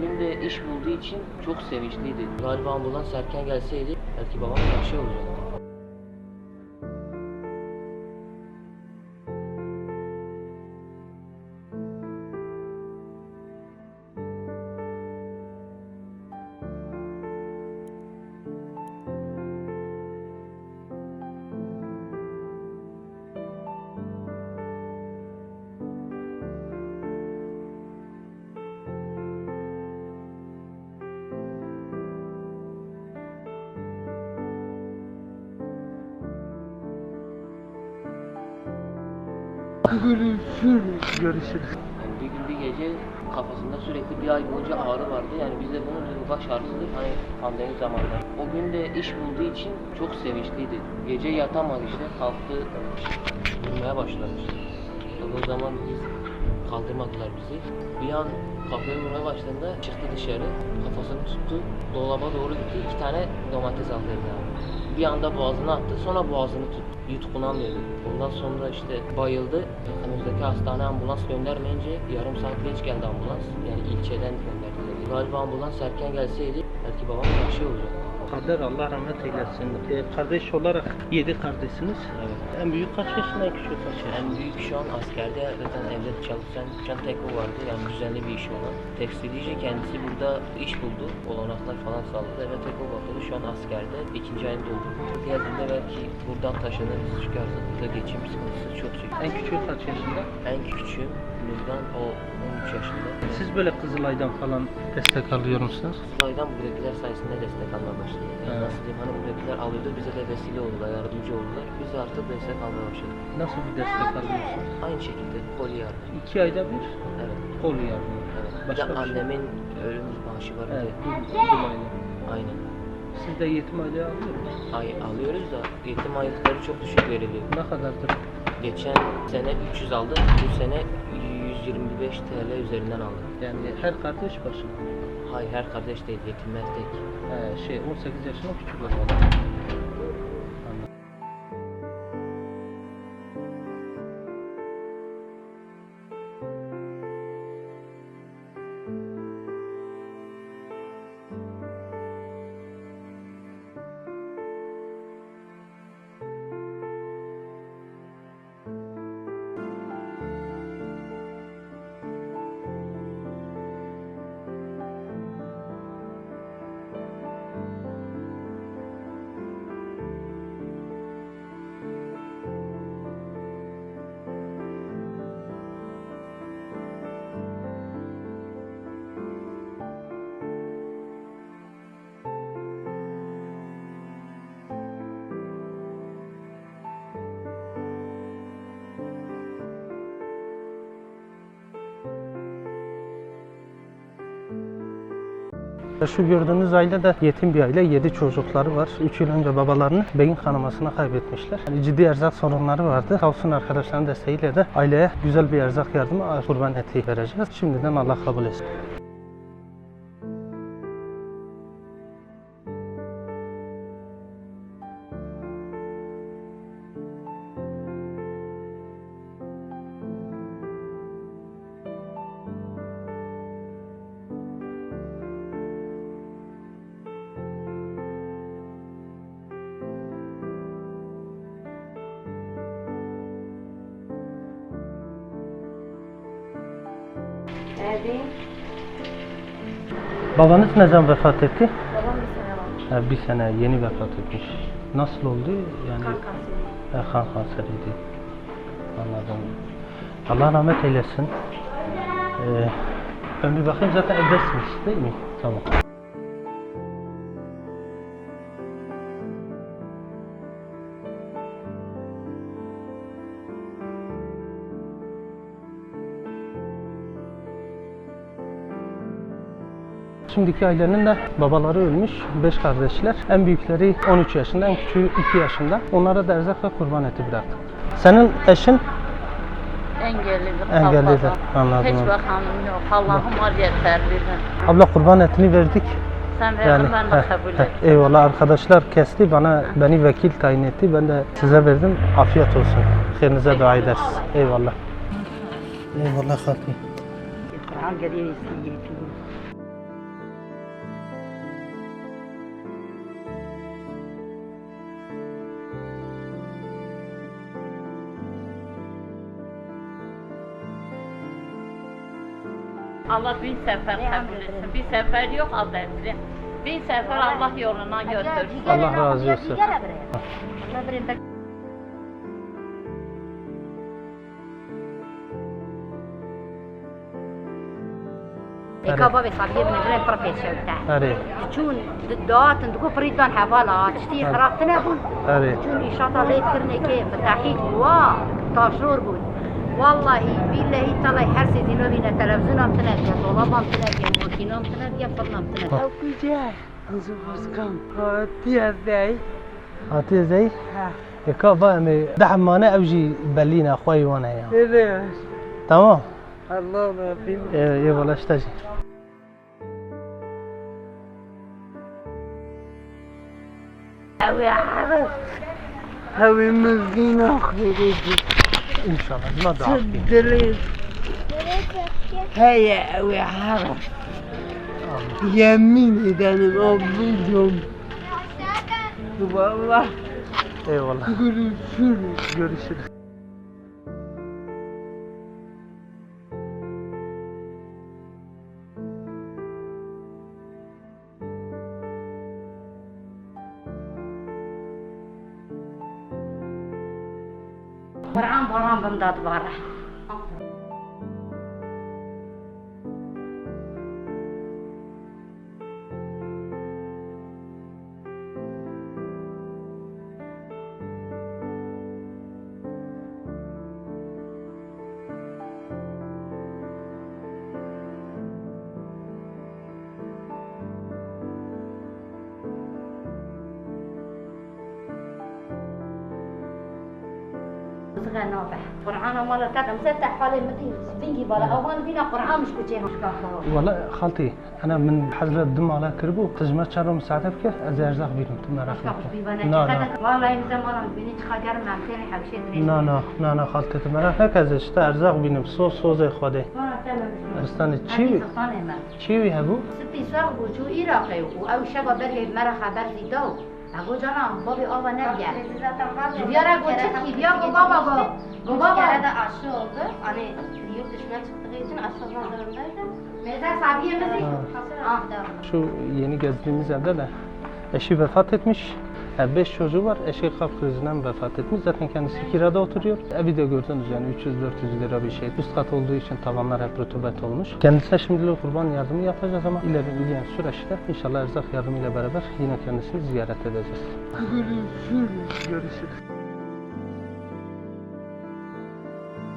Gün de iş bulduğu için çok sevinçliydi. Galiba ambulans erken gelseydi belki babam bir şey olacaktı. Görüşürüz. Yani bir gün bir gece kafasında sürekli bir ay boyunca ağrı vardı. Yani biz de bunu dedik baş ağrısıdır hani pandemi zamanları. O gün de iş bulduğu için çok sevinçliydi. Gece yatamadı işte kalktı yürümeye başladı işte. O zaman biz kaldırmadılar bizi. Bir an kafaya vurmaya başladığında çıktı dışarı. Kafasını tuttu. Dolaba doğru gitti. iki tane domates aldı abi. Bir anda boğazına attı. Sonra boğazını tuttu. Yutkunamıyordu. Ondan sonra işte bayıldı. Yakınımızdaki hastane ambulans göndermeyince yarım saat geç geldi ambulans. Yani ilçeden gönderdiler. Galiba ambulans erken gelseydi belki babam bir şey olacaktı. Kader Allah rahmet eylesin. Ee, kardeş olarak yedi kardeşsiniz. Evet. En büyük kaç yaşında, en küçük kaç yaşında? En büyük şu an askerde zaten evde çalışan Can Teko vardı yani düzenli bir işi olan. Tekstilcice kendisi burada iş buldu. Olanaklar falan sağladı. Eve Teko bakıyordu şu an askerde. ikinci ayını doldu. Geldiğinde belki buradan taşınırız artık burada geçim sıkıntısı çok çekiyor. En küçük kaç yaşında? En küçüğüm Nurdan o 13 yaşında. Siz böyle Kızılay'dan falan destek alıyor musunuz? Kızılay'dan buradakiler sayesinde destek almaya başladık. Yani Evet. nasıl diyeyim hani buradakiler alıyordu bize de vesile oldular, yardımcı oldular. Biz de artık destek almaya başladık. Nasıl bir destek alıyorsunuz? Aynı şekilde koli yardım. İki ayda bir Evet. kol yardımı. Evet. Bir Başka de bir şey? annemin ölüm maaşı var bir Evet, de. bu Kızılay'da. Aynen. Siz de yetim aylığı alıyor musunuz? Ay, alıyoruz da yetim aylıkları çok düşük veriliyor. Ne kadardır? Geçen sene 300 aldık, bu sene 125 TL üzerinden aldık. Yani her kardeş başına. Hayır her kardeş değil, yetimler tek. Ee, şey 18 yaşına küçük olan. Şu gördüğünüz aile de yetim bir aile. 7 çocukları var. 3 yıl önce babalarını beyin kanamasına kaybetmişler. Yani ciddi erzak sorunları vardı. Sağ olsun arkadaşların desteğiyle de aileye güzel bir erzak yardımı kurban eti vereceğiz. Şimdiden Allah kabul etsin. Evdeyim. Babanız ne zaman vefat etti? Babam bir sene var. Ha, bir sene yeni vefat etmiş. Nasıl oldu? Yani Kan kanseri. Ha, kan kanseriydi. Anladım. Allah rahmet eylesin. Ee, bir bakayım zaten evdesiniz değil mi? Tamam. Şimdiki ailenin de babaları ölmüş, 5 kardeşler. En büyükleri 13 yaşında, en küçüğü 2 yaşında. Onlara da erzak ve kurban eti bıraktık. Senin eşin Engellidir. Engellidir, anladım. Hiç bakanım yok. Allah'ım var yeterlidir. abla kurban etini verdik. Sen verdin Yani ben de heh, kabul ettim. eyvallah arkadaşlar kesti bana beni vekil tayin etti. Ben de size verdim. Afiyet olsun. Hayrınıza dua ederiz. Eyvallah. Eyvallah Fatih. Allah bin sefer kabul etsin. Bir sefer yok adetli. Bin sefer Allah yoluna götürsün. Allah razı olsun. إكابة بصابير من غير بروفيسيون تاع Arı, تشون ضدات ندكو فريدان حوالا تشتي خرافت بون arı. تشون إشاطة ليت كرني كيف فتاحيت وا تاشور بون والله بالله تعالى حرسي تنات يا تنادي ام تنات يا فرن ام تنات أو جاي، أنزو بسكم هاتي إزاي هاتي إزاي ها. يكا فاهمي دحم مانا أوجي بلينا أخوي وأنا يا. إيه، إيه. تمام. الله ما في اي إيه، والله اشتاجي هاوي عرس هاوي مزقين أخوي. ان شاء الله ما ضعف دلی هيا اوي عرف يمين دانم ابوزم والله eyvallah görüşürüz. görüşürüz बराम बराम बंदात बारा قرآن مال كذا مسات حالي متي بيجي بالا. آه. أول بينا قرآن مش كتير آه. والله خالتي أنا من حجر الدم على كربو تجمع شهر مساعدة كيف أزاي أرزاق بينهم تمنا راح لا لا والله إن زمان بيني تخجر ما مكاني حبشين لا لا لا لا خالتي تمنا هكذا اشتا أرزاق بينهم صو صو زي خودي بستان آه، چی چی هبو؟ ستی ساق بو جو ایراقی شبا بلی مرخ برزی دو. أقول جانا بابي آبا نبيا Ziyara götür ki diyor bu baba bu. Bu baba. kere de aşı oldu. Hani yurt dışına çıktığı için aşı olmak zorundaydı. Mezar sabiyemizi. Ha. Şu yeni gezdiğimiz evde de eşi vefat etmiş. 5 çocuğu var. Eşi kalp krizinden vefat etmiş. Zaten kendisi kirada oturuyor. Evi de gördünüz yani 300-400 lira bir şey. Üst kat olduğu için tavanlar hep rutubet olmuş. Kendisine şimdilik kurban yardımı yapacağız ama ilerleyen süreçte inşallah erzak yardımıyla beraber yine kendisini ziyaret edeceğiz. Görüşürüz. Görüşürüz.